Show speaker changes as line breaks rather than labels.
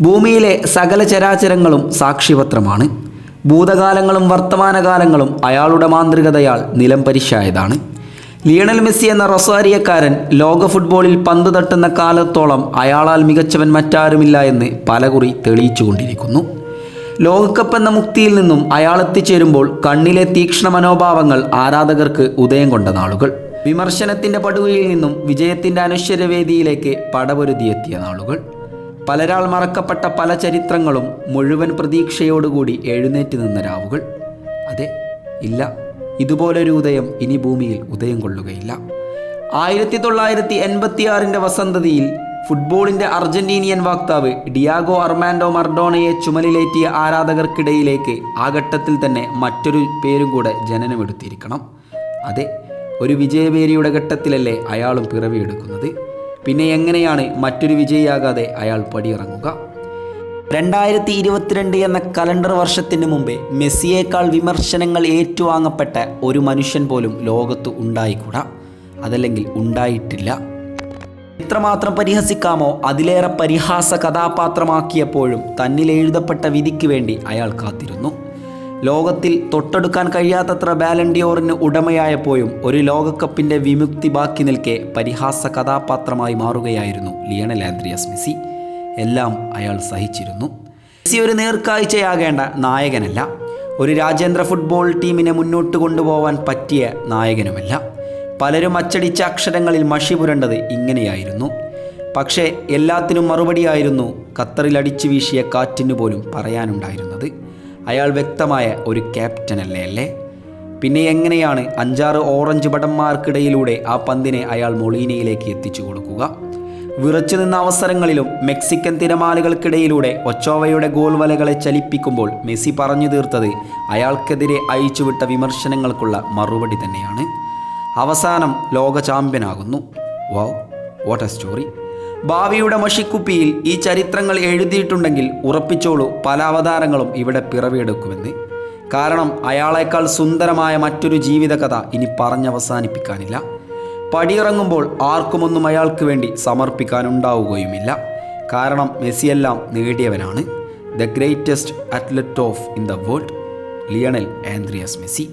ഭൂമിയിലെ സകല ചരാചരങ്ങളും സാക്ഷിപത്രമാണ്. ഭൂതകാലങ്ങളും വർത്തമാനകാലങ്ങളും അയാളുടെ മാന്ത്രികതയാൽ നിലം പരിശായതാണ്. ലിയണൽ മെസ്സി എന്ന റൊസാരിയക്കാരൻ ലോക ഫുട്ബോളിൽ പന്ത് തട്ടുന്ന കാലത്തോളം അയാളാൽ മികച്ചവൻ മറ്റാരുമില്ല എന്ന് പലകുറി തെളിയിച്ചുകൊണ്ടിരിക്കുന്നു. ലോകകപ്പ് എന്ന മുക്തിയിൽ നിന്നും അയാൾ എത്തിച്ചേരുമ്പോൾ കണ്ണിലെ തീക്ഷ്ണ മനോഭാവങ്ങൾ ആരാധകർക്ക് ഉദയം കൊണ്ട നാളുകൾ. വിമർശനത്തിന്റെ പടുകയിൽ നിന്നും വിജയത്തിന്റെ അനശ്വരവേദിയിലേക്ക് പടപൊരുതിയെത്തിയ നാളുകൾ. പലരാൾ മറക്കപ്പെട്ട പല ചരിത്രങ്ങളും മുഴുവൻ പ്രതീക്ഷയോടുകൂടി എഴുന്നേറ്റ് നിന്ന രാവുകൾ. അതെ ഇല്ല. ഇതുപോലൊരു ഉദയം ഇനി ഭൂമിയിൽ ഉദയം കൊള്ളുകയില്ല. ആയിരത്തി തൊള്ളായിരത്തി എൺപത്തിയാറിന്റെ വസന്തതിയിൽ ഫുട്ബോളിന്റെ അർജന്റീനിയൻ വക്താവ് ഡിയാഗോ അർമാൻഡോ മർഡോണയെ ചുമലിലേറ്റിയ ആരാധകർക്കിടയിലേക്ക് ആ ഘട്ടത്തിൽ തന്നെ മറ്റൊരു പേരും കൂടെ ജനനമെടുത്തിരിക്കണം. അതെ ഒരു വിജയപേരിയുടെ ഘട്ടത്തിലല്ലേ അയാളും പിറവിയെടുക്കുന്നത്. പിന്നെ എങ്ങനെയാണ് മറ്റൊരു വിജയിയാകാതെ അയാൾ പടിയിറങ്ങുക? രണ്ടായിരത്തി ഇരുപത്തിരണ്ട് എന്ന കലണ്ടർ വർഷത്തിന് മുമ്പേ മെസ്സിയേക്കാൾ വിമർശനങ്ങൾ ഏറ്റുവാങ്ങപ്പെട്ട ഒരു മനുഷ്യൻ പോലും ലോകത്ത് ഉണ്ടായിക്കൂടാ. അതല്ലെങ്കിൽ ഉണ്ടായിട്ടില്ല. എത്രമാത്രം പരിഹസിക്കാമോ? അതിലേറെ പരിഹാസ കഥാപാത്രമാക്കിയപ്പോഴും തന്നിൽ എഴുതപ്പെട്ട വിധിക്ക് വേണ്ടി അയാൾ കാത്തിരുന്നു. ലോകത്തിൽ തൊട്ടെടുക്കാൻ കഴിയാത്തത്ര ബാലൻഡിയോറിന് ഉടമയായപ്പോഴും ഒരു ലോകകപ്പിന്റെ വിമുക്തി ബാക്കി നിൽക്കെ പരിഹാസ കഥാപാത്രമായി മാറുകയായിരുന്നു ലിയണൽ ആൻഡ്രിയസ് മെസ്സി. എല്ലാം അയാൾ സഹിച്ചിരുന്നു. മെസ്സി ഒരു നേർക്കാഴ്ചയാകേണ്ട നായകനല്ല. ഒരു രാജ്യാന്തര ഫുട്ബോൾ ടീമിനെ മുന്നോട്ട് കൊണ്ടുപോകാൻ പറ്റിയ നായകനുമല്ല. പലരും അച്ചടിച്ച അക്ഷരങ്ങളിൽ മഷി പുരണ്ടത് ഇങ്ങനെയായിരുന്നു. പക്ഷേ എല്ലാത്തിനും മറുപടിയായിരുന്നു ഖത്തറിൽ അടിച്ചു വീശിയ കാറ്റിന് പോലും പറയാനുണ്ടായിരുന്നത്. അയാൾ വ്യക്തമായ ഒരു ക്യാപ്റ്റൻ അല്ലേ? അല്ലേ പിന്നെ എങ്ങനെയാണ് അഞ്ചാറ് ഓറഞ്ച് ഭടന്മാർക്കിടയിലൂടെ ആ പന്തിനെ അയാൾ മൊളീനയിലേക്ക് എത്തിച്ചു കൊടുക്കുക? വിറച്ചു നിന്ന അവസരങ്ങളിലും മെക്സിക്കൻ തിരമാലകൾക്കിടയിലൂടെ ഒച്ചോവയുടെ ഗോൾ വലകളെ ചലിപ്പിക്കുമ്പോൾ മെസ്സി പറഞ്ഞു തീർത്തത് അയാൾക്കെതിരെ അയച്ചുവിട്ട വിമർശനങ്ങൾക്കുള്ള മറുപടി തന്നെയാണ്. അവസാനം ലോക ചാമ്പ്യനാകുന്നു. വാവ് വാട്ട് എ സ്റ്റോറി ഭാവിയുടെ മഷിക്കുപ്പിയിൽ ഈ ചരിത്രങ്ങൾ എഴുതിയിട്ടുണ്ടെങ്കിൽ ഉറപ്പിച്ചോളൂ പല അവതാരങ്ങളും ഇവിടെ പിറവിയെടുക്കുമെന്ന്. കാരണം അയാളേക്കാൾ സുന്ദരമായ മറ്റൊരു ജീവിതകഥ ഇനി പറഞ്ഞവസാനിപ്പിക്കാനില്ല. പടിയിറങ്ങുമ്പോൾ ആർക്കുമൊന്നും അയാൾക്ക് വേണ്ടി സമർപ്പിക്കാനുണ്ടാവുകയുമില്ല. കാരണം മെസ്സിയെല്ലാം നേടിയവനാണ്. The greatest athlete of in the world Lionel Andres Messi